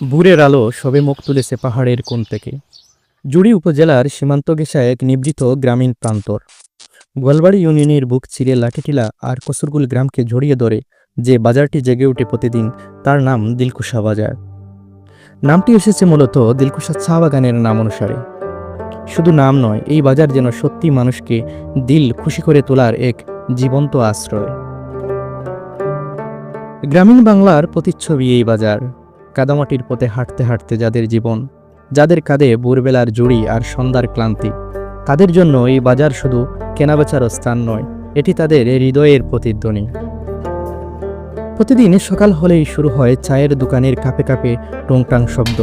ভোরের আলো সবে মুখ তুলেছে পাহাড়ের কোণ থেকে। জুড়ি উপজেলার সীমান্ত ঘেঁষা এক নিবৃত গ্রামীণ প্রান্তর। গোয়ালবাড়ি ইউনিয়নের বুক চিরে লাঠিটিলা আর কসুরগুল গ্রামকে জড়িয়ে ধরে যে বাজারটি জেগে ওঠে প্রতিদিন, তার নাম দিলকুশা বাজার। নামটি এসেছে মূলত দিলকুশা চা বাগানের নাম অনুসারে। শুধু নাম নয়, এই বাজার যেন সত্যি মানুষকে দিল খুশি করে তোলার এক জীবন্ত আশ্রয়। গ্রামীণ বাংলার প্রতিচ্ছবি এই বাজার। কাদামাটির পথে হাঁটতে হাঁটতে যাদের জীবন, যাদের কাঁধে ভোরবেলার জুড়ি আর সন্ধ্যার ক্লান্তি, তাদের জন্য এই বাজার শুধু কেনাবেচার স্থান নয়, এটি তাদের হৃদয়ের প্রতিধ্বনি। প্রতিদিন সকাল হলেই শুরু হয় চায়ের দোকানের কাপে কাপে টংটাং শব্দ।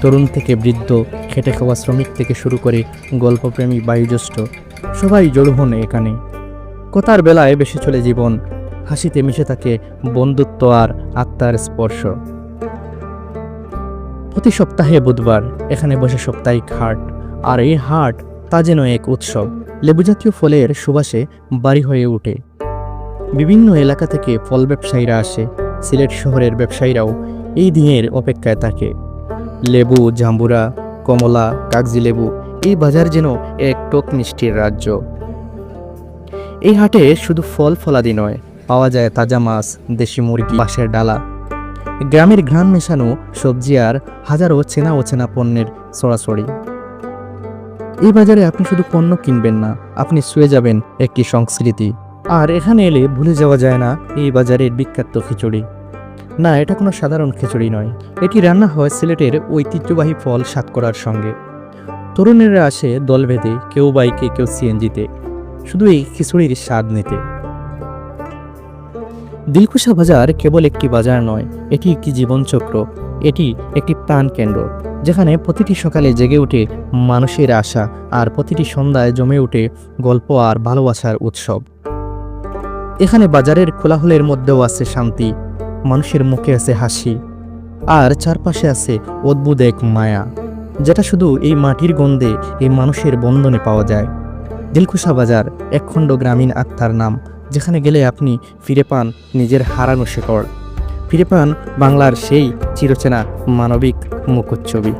তরুণ থেকে বৃদ্ধ, খেটে খাওয়া শ্রমিক থেকে শুরু করে গল্পপ্রেমী বায়ুজ্যেষ্ঠ, সবাই জড়ো হন এখানে। কথার বেলায় বেশি চলে জীবন, হাসিতে মিশে থাকে বন্ধুত্ব আর আত্মার স্পর্শ। প্রতি সপ্তাহে বুধবার এখানে বসে সাপ্তাহিক হাট আর এই হাট তা যেন এক উৎসব। লেবুজাতীয় ফলের সুবাসে বাড়ি হয়ে ওঠে। বিভিন্ন এলাকা থেকে ফল ব্যবসায়ীরা আসে, সিলেট শহরের ব্যবসায়ীরাও এই দিনের অপেক্ষায় থাকে। লেবু, জাম্বুরা, কমলা, কাগজি লেবু এই বাজার যেন এক টক মিষ্টির রাজ্য। এই হাটে শুধু ফল ফলাদি নয়, পাওয়া যায় তাজা মাছ, দেশি মুরগি, বাঁশের ডালা গ্রামের ঘ্রাণ মেশানো সবজি আর হাজারো চেনা অচেনা পণ্যের সরাসরি। এই বাজারে আপনি শুধু পণ্য কিনবেন না, আপনি শুয়ে যাবেন একটি সংস্কৃতি। আর এখানে এলে ভুলে যাওয়া যায় না এই বাজারের বিখ্যাত খিচুড়ি। না, এটা কোনো সাধারণ খিচুড়ি নয়। এটি রান্না হয় সিলেটের ঐতিহ্যবাহী ফল সাতকরার সঙ্গে। তরুণেরা আসে দল বেঁধে কেউ বাইকে, কেউ সিএনজিতে। শুধু এই খিচুড়ির স্বাদ নিতে। দিলকুশা বাজার কেবল একটি বাজার নয়, এটি একটি জীবনচক্র, এটি একটি প্রাণকেন্দ্র, যেখানে প্রতিটি সকালে জেগে ওঠে মানুষের আশা আর প্রতিটি সন্ধ্যায় জমে ওঠে গল্প আর ভালোবাসার উৎসব। এখানে বাজারের কোলাহলের মধ্যেও আছে শান্তি, মানুষের মুখে আছে হাসি, আর চারপাশে আছে অদ্ভুত এক মায়া, যেটা শুধু এই মাটির গন্ধে এই মানুষের বন্ধনে পাওয়া যায়। দিলকুশা বাজার, একখণ্ড গ্রামীণ আত্মার নাম যেখানে গেলে আপনি ফিরে পান নিজের হারানো শেকড়। ফিরে পান বাংলার সেই চিরচেনা মানবিক মুখচ্ছবি